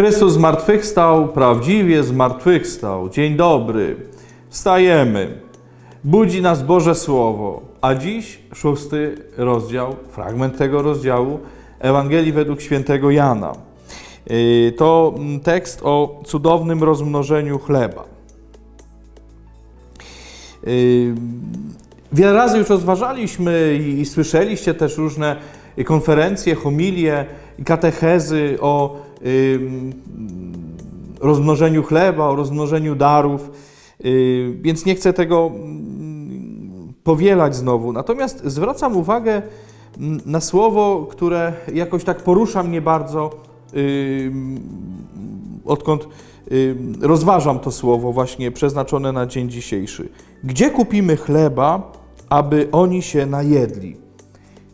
Chrystus zmartwychwstał, prawdziwie zmartwychwstał. Dzień dobry. Wstajemy. Budzi nas Boże Słowo. A dziś szósty rozdział, fragment tego rozdziału Ewangelii według świętego Jana. Yy, To mm, tekst o cudownym rozmnożeniu chleba. Yy, Wiele razy już rozważaliśmy i, słyszeliście też różne konferencje, homilie katechezy o rozmnożeniu chleba, o rozmnożeniu darów, yy, więc nie chcę tego mm, powielać znowu. Natomiast zwracam uwagę mm, na słowo, które jakoś tak porusza mnie bardzo, odkąd rozważam to słowo właśnie przeznaczone na dzień dzisiejszy. Gdzie kupimy chleba, aby oni się najedli?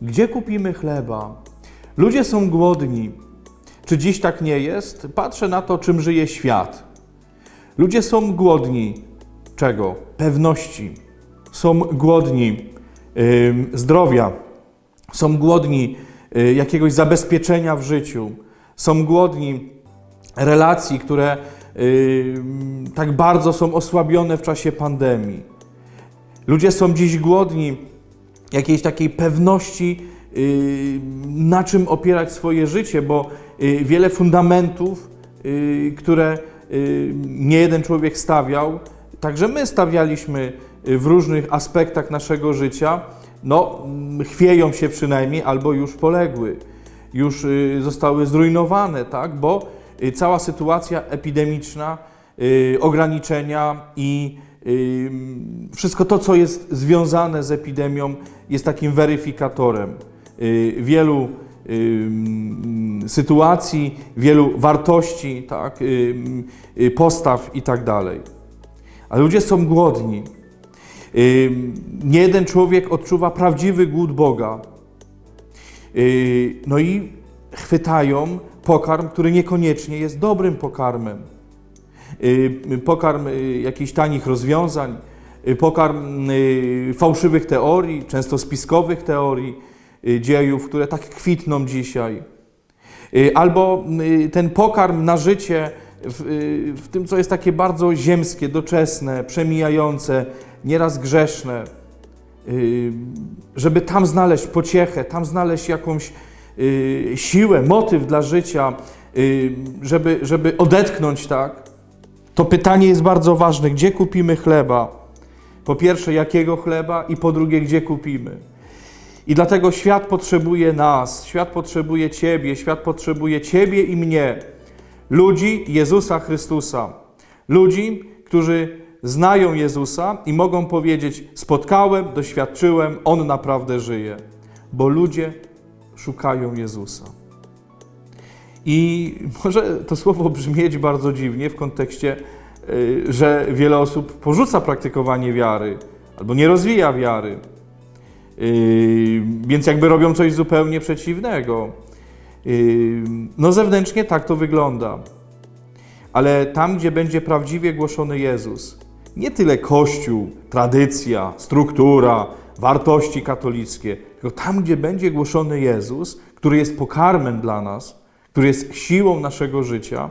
Gdzie kupimy chleba? Ludzie są głodni. Czy dziś tak nie jest? Patrzę na to, czym żyje świat. Ludzie są głodni czego? Pewności. Są głodni ym, zdrowia. Są głodni y, jakiegoś zabezpieczenia w życiu. Są głodni relacji, które y, tak bardzo są osłabione w czasie pandemii. Ludzie są dziś głodni jakiejś takiej pewności, y, na czym opierać swoje życie, bo wiele fundamentów, y, które y, nie jeden człowiek stawiał, także my stawialiśmy y, w różnych aspektach naszego życia, no, mm, chwieją się przynajmniej albo już poległy, już y, zostały zrujnowane, tak? bo y, cała sytuacja epidemiczna, y, ograniczenia i y, wszystko to, co jest związane z epidemią, jest takim weryfikatorem. Y, wielu y, sytuacji, wielu wartości, tak? y, postaw i tak dalej. A ludzie są głodni. Nie jeden człowiek odczuwa prawdziwy głód Boga. Y, No i chwytają pokarm, który niekoniecznie jest dobrym pokarmem. Y, Pokarm jakichś tanich rozwiązań, pokarm fałszywych teorii, często spiskowych teorii dziejów, które tak kwitną dzisiaj. Y, Albo y, ten pokarm na życie w, y, w tym, co jest takie bardzo ziemskie, doczesne, przemijające, nieraz grzeszne, y, żeby tam znaleźć pociechę, tam znaleźć jakąś y, siłę, motyw dla życia, y, żeby, żeby odetchnąć tak. To pytanie jest bardzo ważne. Gdzie kupimy chleba? Po pierwsze, jakiego chleba? I po drugie, gdzie kupimy? I dlatego świat potrzebuje nas, świat potrzebuje Ciebie, świat potrzebuje Ciebie i mnie, ludzi Jezusa Chrystusa. Ludzi, którzy znają Jezusa i mogą powiedzieć: Spotkałem, doświadczyłem, On naprawdę żyje. Bo ludzie szukają Jezusa. I może to słowo brzmieć bardzo dziwnie w kontekście, y, że wiele osób porzuca praktykowanie wiary albo nie rozwija wiary. Yy, więc jakby robią coś zupełnie przeciwnego. Yy, no zewnętrznie tak to wygląda. Ale tam, gdzie będzie prawdziwie głoszony Jezus, nie tyle Kościół, tradycja, struktura, wartości katolickie, tylko tam, gdzie będzie głoszony Jezus, który jest pokarmem dla nas, który jest siłą naszego życia,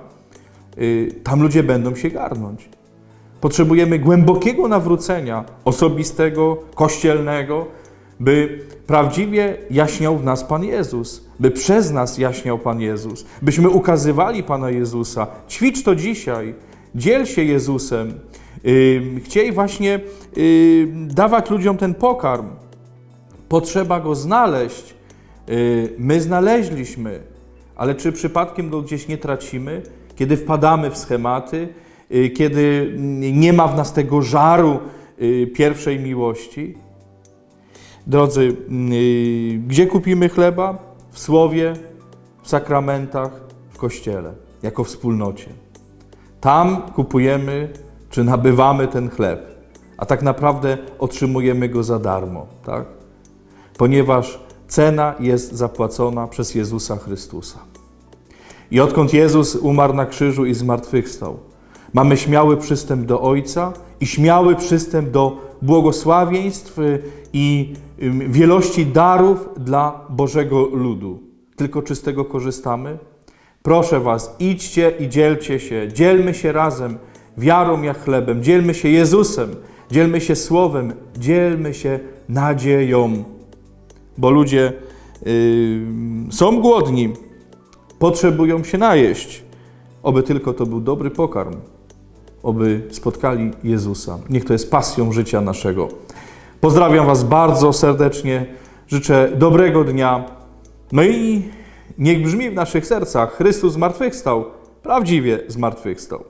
yy, tam ludzie będą się garnąć. Potrzebujemy głębokiego nawrócenia osobistego, kościelnego, by prawdziwie jaśniał w nas Pan Jezus, by przez nas jaśniał Pan Jezus, byśmy ukazywali Pana Jezusa. Ćwicz to dzisiaj, dziel się Jezusem. Yy, Chciej właśnie yy, dawać ludziom ten pokarm. Potrzeba go znaleźć. Yy, My znaleźliśmy, ale czy przypadkiem go gdzieś nie tracimy, kiedy wpadamy w schematy, yy, kiedy mm, nie ma w nas tego żaru yy, pierwszej miłości? Drodzy, yy, gdzie kupimy chleba? W słowie, w sakramentach, w kościele, jako wspólnocie. Tam kupujemy czy nabywamy ten chleb, a tak naprawdę otrzymujemy go za darmo, tak? Ponieważ cena jest zapłacona przez Jezusa Chrystusa. I odkąd Jezus umarł na krzyżu i zmartwychwstał, mamy śmiały przystęp do Ojca i śmiały przystęp do błogosławieństw y, i wielości darów dla Bożego ludu. Tylko czy z tego korzystamy? Proszę Was, idźcie i dzielcie się, dzielmy się razem wiarą jak chlebem, dzielmy się Jezusem, dzielmy się Słowem, dzielmy się nadzieją. Bo ludzie yy, są głodni, potrzebują się najeść. Oby tylko to był dobry pokarm, oby spotkali Jezusa. Niech to jest pasją życia naszego. Pozdrawiam Was bardzo serdecznie, życzę dobrego dnia. No i niech brzmi w naszych sercach: Chrystus zmartwychwstał, prawdziwie zmartwychwstał.